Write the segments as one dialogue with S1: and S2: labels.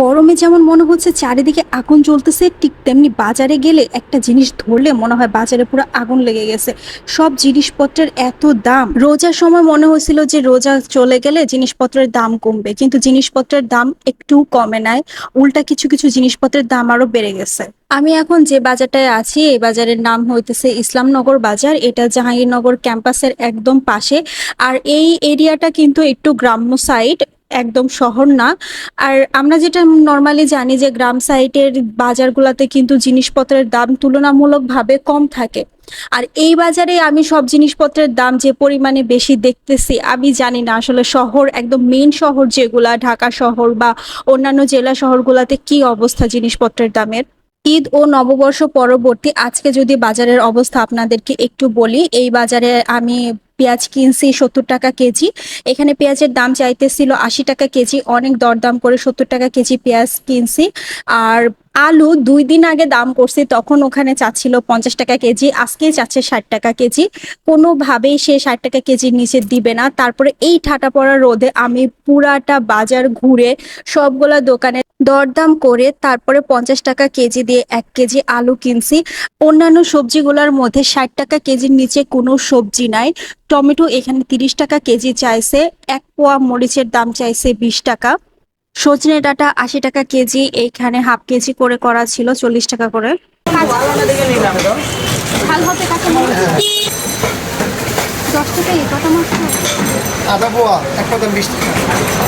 S1: গরমে যেমন মনে হচ্ছে চারিদিকে আগুন জ্বলতেছে, ঠিক তেমনি বাজারে গেলে একটা জিনিস ধরলে মনে হয় বাজারে পুরো আগুন লেগে গেছে। সব জিনিসপত্রের এত দাম। রোজার সময় মনে হয়েছিল যে রোজা চলে গেলে জিনিসপত্রের দাম কমবে, কিন্তু জিনিসপত্রের দাম একটু কমে নাই। উল্টা কিছু কিছু জিনিসপত্রের দাম আরও বেড়ে গেছে। আমি এখন যে বাজারটায় আছি, এই বাজারের নাম হইতেছে ইসলামনগর বাজার। এটা জাহাঙ্গীরনগর ক্যাম্পাসের একদম পাশে। আর এই এরিয়াটা কিন্তু একটু গ্রাম্য সাইড। একদম শহর না। আর আমরা যেটা নর্মালি জানি যে গ্রাম সাইডের বাজারগুলোতে কিন্তু জিনিসপত্রের দাম তুলনামূলকভাবে কম থাকে। আর এই বাজারে আমি সব জিনিসপত্রের দাম যে পরিমাণে বেশি দেখতেছি, আমি জানি না আসলে শহর, একদম মেইন শহর যেগুলা, ঢাকা শহর বা অন্যান্য জেলা শহরগুলোতে কি অবস্থা জিনিসপত্রের দামের? ঈদ ও নববর্ষ পরবর্তী, আজকে যদি বাজারের অবস্থা আপনাদেরকে একটু বলি, এই বাজারে আমি পেঁয়াজ কিনছি সত্তর টাকা কেজি। এখানে পেঁয়াজের দাম চাইতেছিল আশি টাকা কেজি, অনেক দরদাম করে সত্তর টাকা কেজি পেঁয়াজ কিনছি। আর আলু দুই দিন আগে দাম করছি, তখন ওখানে চাচ্ছিল পঞ্চাশ টাকা কেজি আজকে চাচ্ছে ষাট টাকা কেজি। কোনোভাবেই সে ষাট টাকা কেজির নিচে দিবে না। তারপরে এই ঠাটা পড়া রোদে আমি পুরাটা বাজার ঘুরে সবগুলা দোকানে দরদাম করে তারপরে পঞ্চাশ টাকা কেজি দিয়ে এক কেজি আলু কিনছি। অন্যান্য সবজিগুলোর মধ্যে ষাট টাকা কেজির নিচে কোনো সবজি নাই। টমেটো এখানে তিরিশ টাকা কেজি চাইছে, এক পোয়া মরিচের দাম চাইছে বিশ টাকা। সজনে ডাটা আশি টাকা কেজি এইখানে হাফ কেজি করে করা ছিল চল্লিশ টাকা করে।
S2: আদা পোয়া এক কথা বিশ টাকা।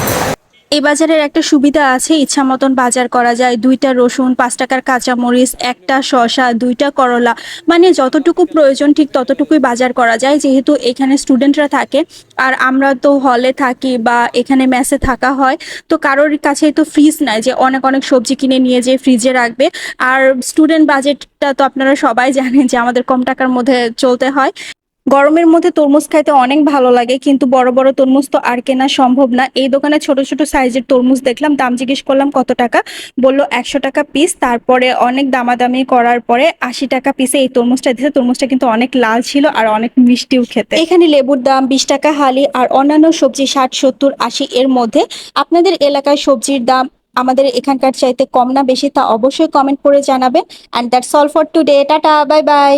S1: এই বাজারের একটা সুবিধা আছে। ইচ্ছা মতন বাজার করা যায়। দুইটা রসুন, পাঁচ টাকার কাঁচামরিচ, একটা শসা, দুইটা করলা। মানে যতটুকু প্রয়োজন ঠিক ততটুকুই বাজার করা যায়। যেহেতু এখানে স্টুডেন্টরা থাকে আর আমরা তো হলে থাকি বা এখানে মেসে থাকা হয়, তো কারোর কাছেই তো ফ্রিজ নাই যে অনেক অনেক সবজি কিনে নিয়ে যেয়ে ফ্রিজে রাখবে। আর স্টুডেন্ট বাজেটটা তো আপনারা সবাই জানেন যে আমাদের কম টাকার মধ্যে চলতে হয়। গরমের মধ্যে তরমুজ খাইতে অনেক ভালো লাগে, কিন্তু বড় বড় তরমুজ তো আর কেনা সম্ভব না। এই দোকানে ছোট ছোট সাইজের তরমুজ দেখলাম, দাম জিজ্ঞেস করলাম কত টাকা? বলল একশো টাকা পিস তারপরে অনেক দামাদামি করার পরে আশি টাকা পিসে এই তরমুজটা দিয়েছে। তরমুজটা কিন্তু অনেক লাল ছিল আর অনেক মিষ্টিও খেতে। এখানে লেবুর দাম বিশ টাকা, হালি আর অন্যান্য সবজি ষাট, সত্তর, আশি এর মধ্যে। আপনাদের এলাকায় সবজির দাম আমাদের এখানকার চাইতে কম না বেশি তা অবশ্যই কমেন্ট করে জানাবেন। And that's all for today tata bye bye